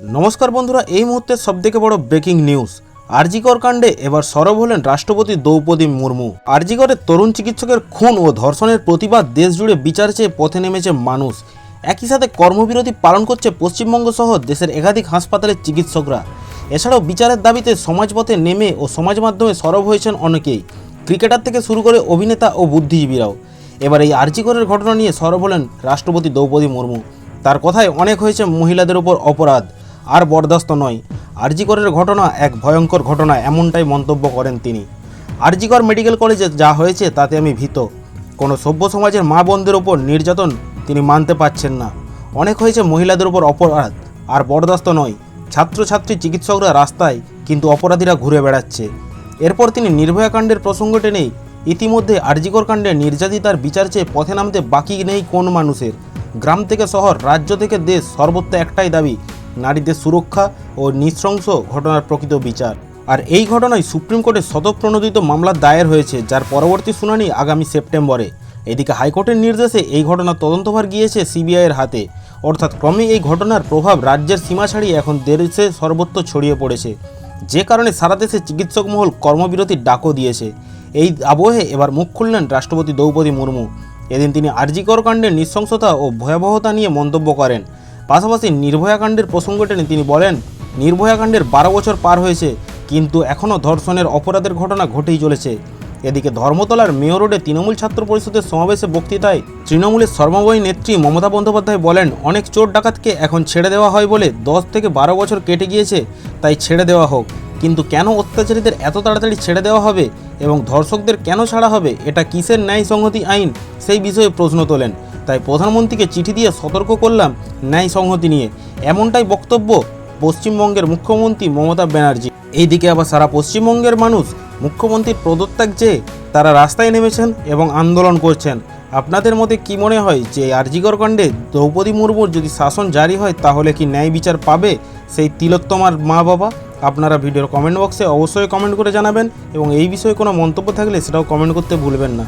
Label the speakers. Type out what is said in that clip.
Speaker 1: নমস্কার বন্ধুরা, এই মুহূর্তে সবথেকে বড় ব্রেকিং নিউজ আরজিকর কাণ্ডে এবার সরব হলেন রাষ্ট্রপতি দ্রৌপদী মুর্মু। আরজিকরের তরুণ চিকিৎসকের খুন ও ধর্ষণের প্রতিবাদ দেশ জুড়ে বিচার চেয়ে পথে নেমেছে মানুষ। একই সাথে কর্মবিরতি পালন করছে পশ্চিমবঙ্গ সহ দেশের একাধিক হাসপাতালের চিকিৎসকরা। এছাড়াও বিচারের দাবিতে সমাজপথে নেমে ও সমাজ মাধ্যমে সরব হয়েছেন অনেকেই। ক্রিকেটার থেকে শুরু করে অভিনেতা ও বুদ্ধিজীবীরাও। এবার এই আরজিকরের ঘটনা নিয়ে সরব হলেন রাষ্ট্রপতি দ্রৌপদী মুর্মু। তার কথায় অনেক হয়েছে মহিলাদের ওপর অপরাধ। আর বরদাস্ত নয়। আরজিকরের ঘটনা এক ভয়ঙ্কর ঘটনা, এমনটাই মন্তব্য করেন তিনি। আরজিকর মেডিকেল কলেজে যা হয়েছে, তাতে আমি ভীত। কোনো সভ্য সমাজের মা বোনদের ওপর নির্যাতন তিনি মানতে পারছেন না। অনেক হয়েছে মহিলাদের ওপর অপরাধ, আর বরদাস্ত নয়। ছাত্রছাত্রী চিকিৎসকরা রাস্তায় কিন্তু অপরাধীরা ঘুরে বেড়াচ্ছে। এরপর তিনি নির্ভয়া কাণ্ডের প্রসঙ্গ টেনেই ইতিমধ্যে আরজিকর কাণ্ডে নির্যাতিতার বিচার চেয়ে পথে নামতে বাকি নেই কোন মানুষের। গ্রাম থেকে শহর, রাজ্য থেকে দেশ, সর্বত্র একটাই দাবি নারীদের সুরক্ষা ও নৃশংস ঘটনার প্রকৃত বিচার। আর এই ঘটনায় সুপ্রিম কোর্টে শতপ্রণোদিত মামলা দায়ের হয়েছে, যার পরবর্তী শুনানি আগামী সেপ্টেম্বরে। এদিকে হাইকোর্টের নির্দেশে এই ঘটনা তদন্তভার গিয়েছে সিবিআইয়ের হাতে। অর্থাৎ ক্রমে এই ঘটনার প্রভাব রাজ্যের সীমা ছাড়িয়ে এখন দেশে সর্বত্র ছড়িয়ে পড়েছে। যে কারণে সারা দেশে চিকিৎসক মহল কর্মবিরতির ডাকও দিয়েছে। এই আবহে এবার মুখ খুললেন রাষ্ট্রপতি দ্রৌপদী মুর্মু। এদিন তিনি আরজিকর কাণ্ডের নৃশংসতা ও ভয়াবহতা নিয়ে মন্তব্য করেন। পাশাপাশি নির্ভয়া কাণ্ডের প্রসঙ্গ টেনে তিনি বলেন নির্ভয়া কাণ্ডের বারো বছর পার হয়েছে, কিন্তু এখনও ধর্ষণের অপরাধের ঘটনা ঘটেই চলেছে। এদিকে ধর্মতলার মেয়র রোডে তৃণমূল ছাত্র পরিষদের সমাবেশে বক্তৃতায় তৃণমূলের সর্বময়ী নেত্রী মমতা বন্দ্যোপাধ্যায় বলেন, অনেক চোর ডাকাতকে এখন ছেড়ে দেওয়া হয় বলে দশ থেকে বারো বছর কেটে গিয়েছে, তাই ছেড়ে দেওয়া হোক। কিন্তু কেন অত্যাচারীদের এত তাড়াতাড়ি ছেড়ে দেওয়া হবে এবং ধর্ষকদের কেন ছাড়া হবে, এটা কিসের ন্যায় সংহতি আইন, সেই বিষয়ে প্রশ্ন তোলেন। তাই প্রধানমন্ত্রীকে চিঠি দিয়ে সতর্ক করলাম ন্যায় সংহতি নিয়ে। এমনটাই বক্তব্য পশ্চিমবঙ্গের মুখ্যমন্ত্রী মমতা ব্যানার্জি। এইদিকে আবার সারা পশ্চিমবঙ্গের মানুষ মুখ্যমন্ত্রীর পদত্যাগ চেয়ে তারা রাস্তায় নেমেছেন এবং আন্দোলন করছেন। আপনাদের মতে কি মনে হয় যে আরজিগর কাণ্ডে দ্রৌপদী মুর্মুর যদি শাসন জারি হয় তাহলে কি ন্যায় বিচার পাবে সেই তিলোত্তমার মা বাবা আপনারা ভিডিওর কমেন্ট বক্সে অবশ্যই কমেন্ট করে জানাবেন এবং এই বিষয়ে কোনো মন্তব্য থাকলে সেটাও কমেন্ট করতে ভুলবেন না।